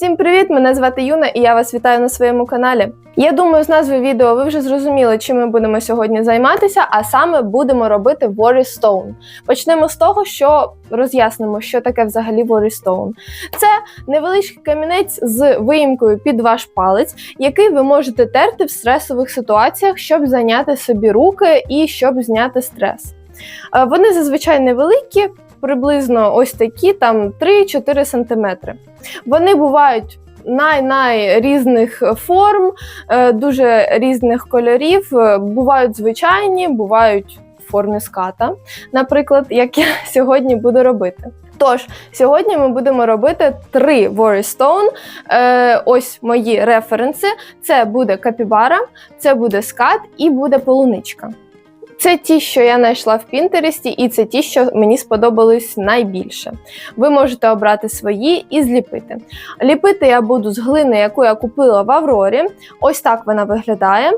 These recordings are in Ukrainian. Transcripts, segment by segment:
Всім привіт! Мене звати Юна і я вас вітаю на своєму каналі. Я думаю, з назви відео ви вже зрозуміли, чим ми будемо сьогодні займатися, а саме будемо робити Worry Stone. Почнемо з того, що роз'яснимо, що таке взагалі Worry Stone. Це невеличкий камінець з виїмкою під ваш палець, який ви можете терти в стресових ситуаціях, щоб зайняти собі руки і щоб зняти стрес. Е, Вони зазвичай невеликі, приблизно ось такі, там 3-4 см. Вони бувають най-най різних форм, е, дуже різних кольорів. Е, Бувають звичайні, бувають в формі ската, наприклад, як я сьогодні буду робити. Тож, сьогодні ми будемо робити три Stone. Е, ось мої референси. Це буде капібара, це буде скат і буде полуничка. Це ті, що я знайшла в Пінтересті, і це ті, що мені сподобались найбільше. Ви можете обрати свої і зліпити. Ліпити я буду з глини, яку я купила в Аврорі. Ось так вона виглядає.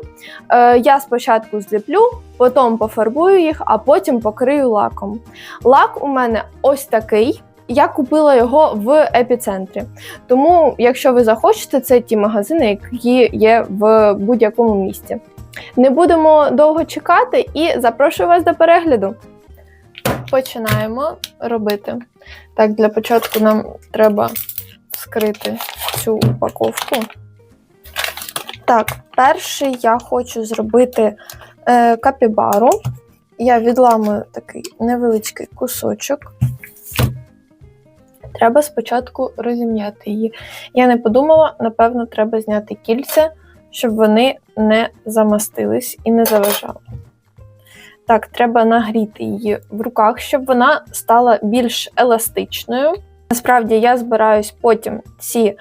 Е, я спочатку зліплю, потім пофарбую їх, а потім покрию лаком. Лак у мене ось такий. Я купила його в епіцентрі. Тому, якщо ви захочете, це ті магазини, які є в будь-якому місті. Не будемо довго чекати і запрошую вас до перегляду. Починаємо робити. Так, для початку нам треба скрити цю упаковку. Так, перший я хочу зробити е, капібару. Я відламую такий невеличкий кусочок. Треба спочатку розім'яти її. Я не подумала, напевно, треба зняти кільця, щоб вони не замастились і не заважали. Так, треба нагріти її в руках, щоб вона стала більш еластичною. Насправді я збираюсь потім ці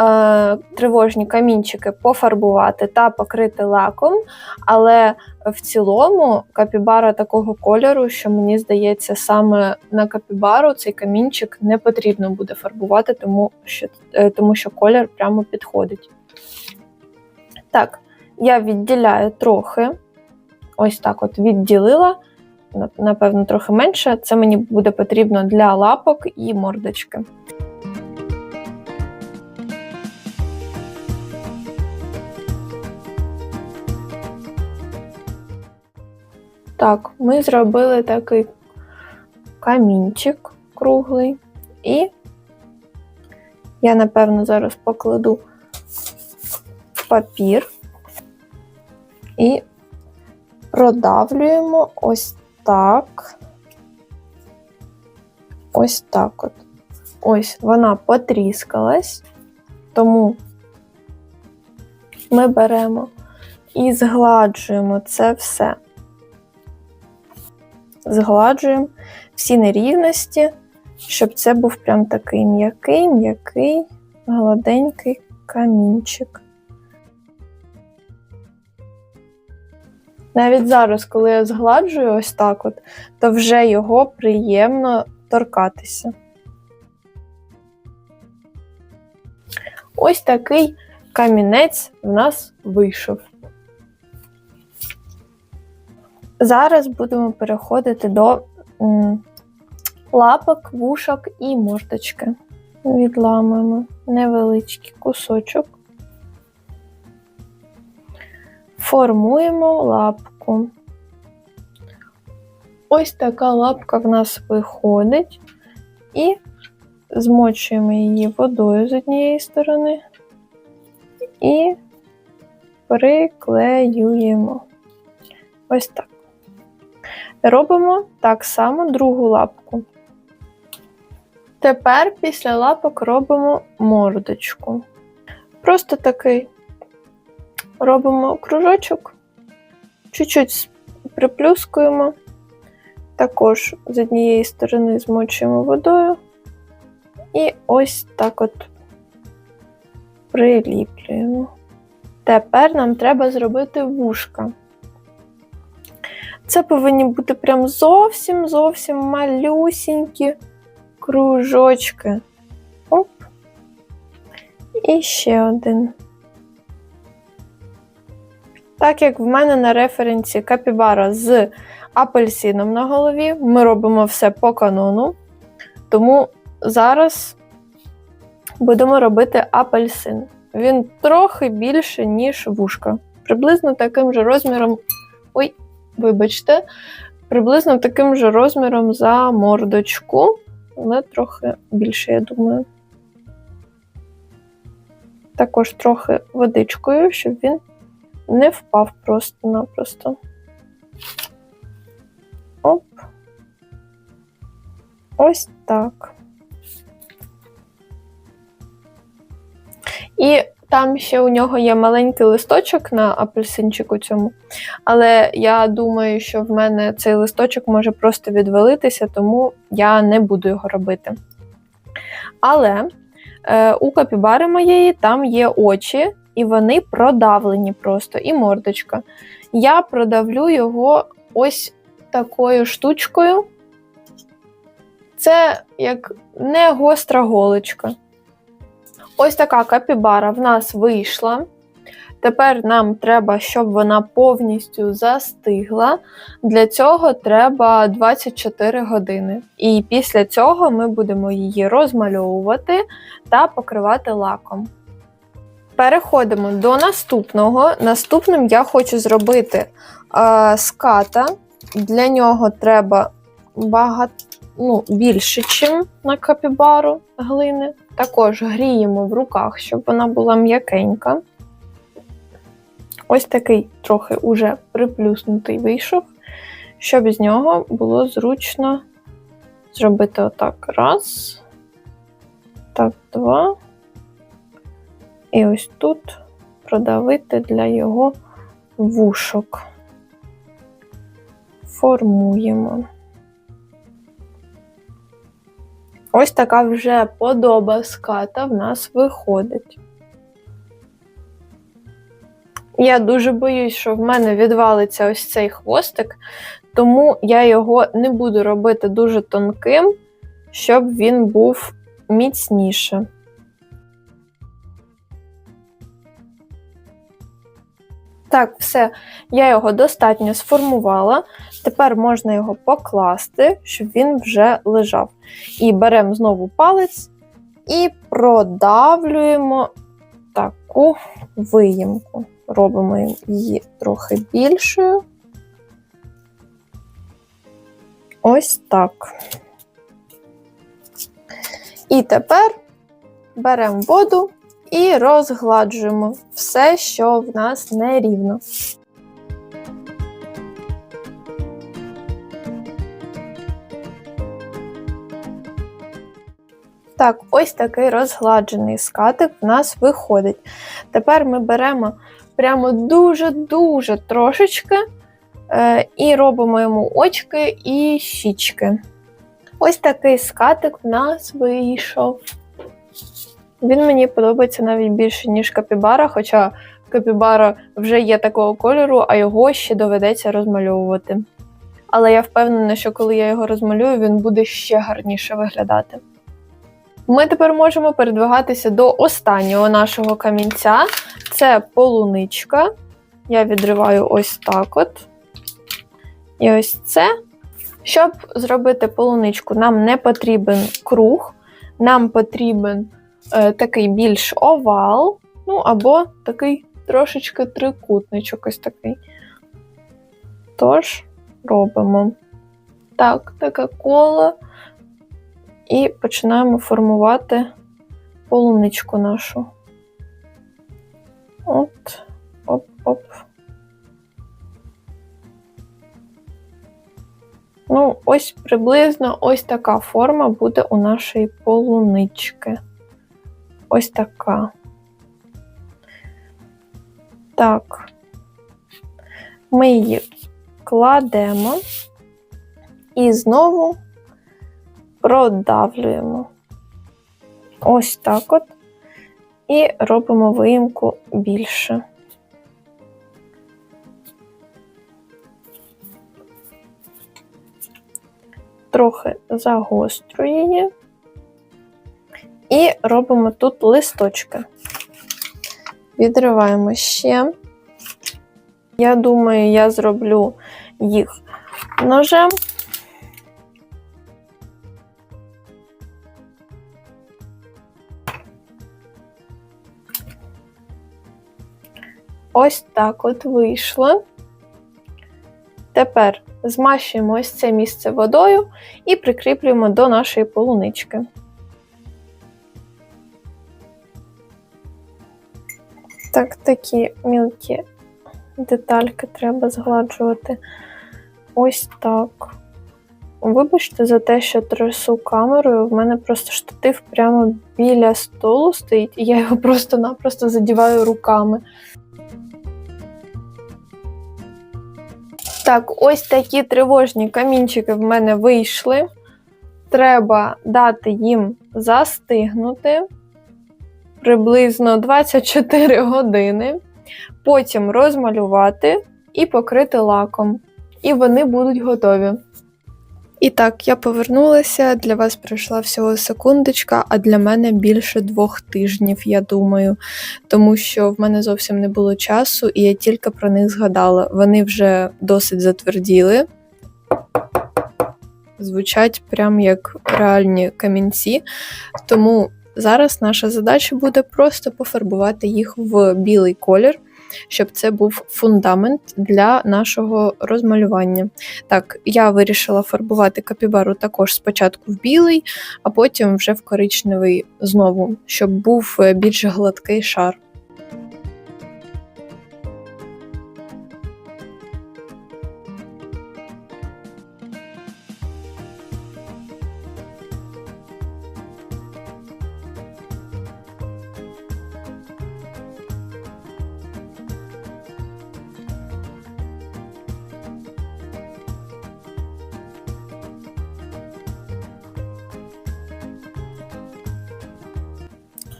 е, тривожні камінчики пофарбувати та покрити лаком, але в цілому капібара такого кольору, що мені здається, саме на капібару цей камінчик не потрібно буде фарбувати, тому що, е, тому що колір прямо підходить. Так, я відділяю трохи. Ось так от відділила, напевно, трохи менше. Це мені буде потрібно для лапок і мордочки. Так, ми зробили такий камінчик круглий, і я, напевно, зараз покладу папір і продавлюємо ось так. Ось так от. Ось вона потріскалась, тому ми беремо і згладжуємо це все. Згладжуємо всі нерівності, щоб це був прям такий м'який, м'який, гладенький камінчик. Навіть зараз, коли я згладжую ось так, от, то вже його приємно торкатися. Ось такий камінець в нас вийшов. Зараз будемо переходити до м, лапок, вушок і мордочки. Відламуємо невеличкий кусочок. Формуємо лапку. Ось така лапка в нас виходить, і змочуємо її водою з однієї сторони і приклеюємо. Ось так. Робимо так само другу лапку. Тепер після лапок робимо мордочку. Просто такий робимо кружочок, чуть-чуть приплюскуємо, також з однієї сторони змочуємо водою і ось так от приліплюємо. Тепер нам треба зробити вушка. Це повинні бути прям зовсім зовсім малюсінькі кружочки. Оп. І ще один. Так як в мене на референсі капібара з апельсином на голові, ми робимо все по канону. Тому зараз будемо робити апельсин. Він трохи більше, ніж вушка. Приблизно таким же розміром. Ой, вибачте, приблизно таким же розміром за мордочку, але трохи більше, я думаю. Також трохи водичкою, щоб він не впав просто-напросто. Оп. Ось так. І там ще у нього є маленький листочок на апельсинчику цьому. Але я думаю, що в мене цей листочок може просто відвалитися, тому я не буду його робити. Але е, у капібари моєї там є очі, і вони продавлені просто, і мордочка. Я продавлю його ось такою штучкою. Це як не гостра голочка. Ось така капібара в нас вийшла. Тепер нам треба, щоб вона повністю застигла. Для цього треба 24 години. І після цього ми будемо її розмальовувати та покривати лаком. Переходимо до наступного. Наступним я хочу зробити е, ската. Для нього треба багато, ну, більше, ніж на капібару глини. Також гріємо в руках, щоб вона була м'якенька. Ось такий трохи уже приплюснутий вийшов, щоб з нього було зручно зробити отак. Раз, так, два. І ось тут продавити для його вушок. Формуємо. Ось така вже подоба ската в нас виходить. Я дуже боюсь, що в мене відвалиться ось цей хвостик, тому я його не буду робити дуже тонким, щоб він був міцніше. Так, все, я його достатньо сформувала. Тепер можна його покласти, щоб він вже лежав. І беремо знову палець і продавлюємо таку виїмку. Робимо її трохи більшою. Ось так. І тепер беремо воду і розгладжуємо все, що в нас нерівно. Так, ось такий розгладжений скатик в нас виходить. Тепер ми беремо прямо дуже-дуже трошечки е, і робимо йому очки і щічки. Ось такий скатик в нас вийшов. Він мені подобається навіть більше, ніж капібара, хоча капібара вже є такого кольору, а його ще доведеться розмальовувати. Але я впевнена, що коли я його розмалюю, він буде ще гарніше виглядати. Ми тепер можемо передвигатися до останнього нашого камінця. Це полуничка. Я відриваю ось так от. І ось це. Щоб зробити полуничку, нам не потрібен круг, нам потрібен такий більш овал, ну або такий трошечки трикутничок ось такий. Тож, робимо так, таке коло. І починаємо формувати полуничку нашу. От, оп-оп. Ну, ось приблизно ось така форма буде у нашої полунички. Ось така. Так, ми її кладемо і знову продавлюємо. Ось так от. І робимо виїмку більше. Трохи загострюю її. І робимо тут листочки. Відриваємо ще. Я думаю, я зроблю їх ножем. Ось так от вийшло. Тепер змащуємо ось це місце водою і прикріплюємо до нашої полунички. Так, такі мілкі детальки треба згладжувати. Ось так. Вибачте за те, що трясу камерою. В мене просто штатив прямо біля столу стоїть, і я його просто-напросто задіваю руками. Так, ось такі тривожні камінчики в мене вийшли. Треба дати їм застигнути приблизно 24 години, потім розмалювати і покрити лаком. І вони будуть готові. І так, я повернулася. Для вас пройшла всього секундочка, а для мене більше двох тижнів, я думаю, тому що в мене зовсім не було часу, і я тільки про них згадала. Вони вже досить затверділи, звучать прям як реальні камінці. Тому зараз наша задача буде просто пофарбувати їх в білий колір щоб це був фундамент для нашого розмалювання. Так, я вирішила фарбувати капібару також спочатку в білий, а потім вже в коричневий знову, щоб був е, більш гладкий шар.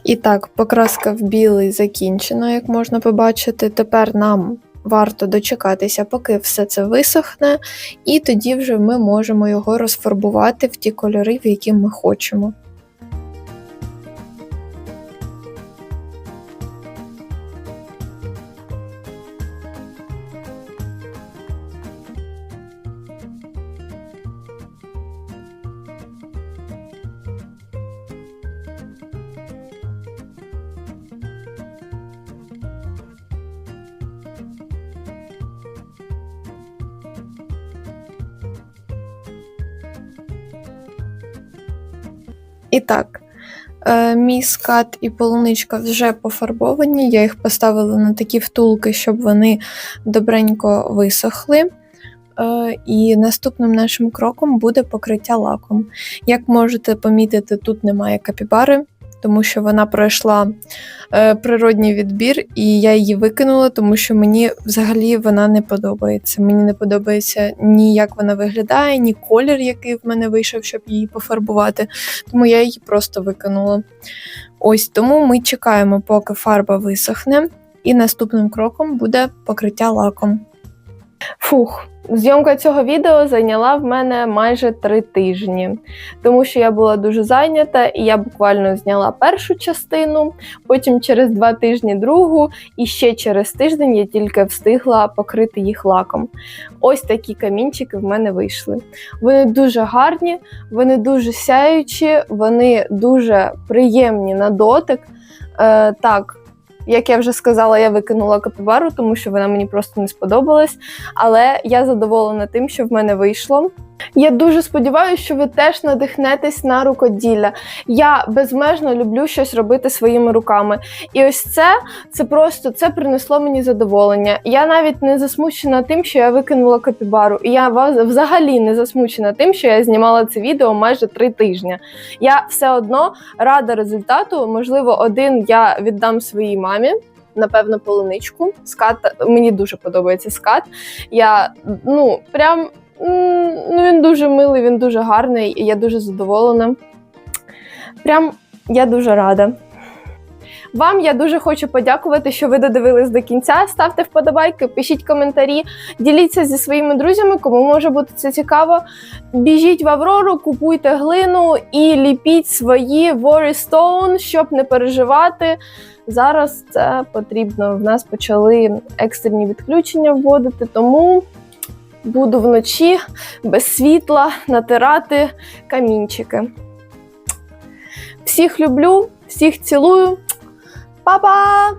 І так, покраска в білий закінчена, як можна побачити. Тепер нам варто дочекатися, поки все це висохне, і тоді вже ми можемо його розфарбувати в ті кольори, в які ми хочемо. І так, е, мій скат і полуничка вже пофарбовані. Я їх поставила на такі втулки, щоб вони добренько висохли. Е, І наступним нашим кроком буде покриття лаком. Як можете помітити, тут немає капібари, тому що вона пройшла е, природній відбір, і я її викинула, тому що мені взагалі вона не подобається. Мені не подобається ні як вона виглядає, ні колір, який в мене вийшов, щоб її пофарбувати. Тому я її просто викинула. Ось тому ми чекаємо, поки фарба висохне, і наступним кроком буде покриття лаком. Фух, зйомка цього відео зайняла в мене майже три тижні, тому що я була дуже зайнята, і я буквально зняла першу частину, потім через два тижні другу, і ще через тиждень я тільки встигла покрити їх лаком. Ось такі камінчики в мене вийшли. Вони дуже гарні, вони дуже сяючі, вони дуже приємні на дотик. Е, так, як я вже сказала, я викинула капібару, тому що вона мені просто не сподобалась. Але я задоволена тим, що в мене вийшло. Я дуже сподіваюся, що ви теж надихнетесь на рукоділля. Я безмежно люблю щось робити своїми руками. І ось це це просто це принесло мені задоволення. Я навіть не засмучена тим, що я викинула капібару. І я взагалі не засмучена тим, що я знімала це відео майже три тижні. Я все одно рада результату. Можливо, один я віддам своїй мамі. Напевно, полуничку. Скат мені дуже подобається скат. Я ну прям ну він дуже милий, він дуже гарний, і я дуже задоволена. Прям я дуже рада. Вам я дуже хочу подякувати, що ви додивились до кінця. Ставте вподобайки, пишіть коментарі, діліться зі своїми друзями, кому може бути це цікаво. Біжіть в Аврору, купуйте глину і ліпіть свої Worry Stone, щоб не переживати. Зараз це потрібно. В нас почали екстрені відключення вводити, тому буду вночі без світла натирати камінчики. Всіх люблю, всіх цілую. Па-па!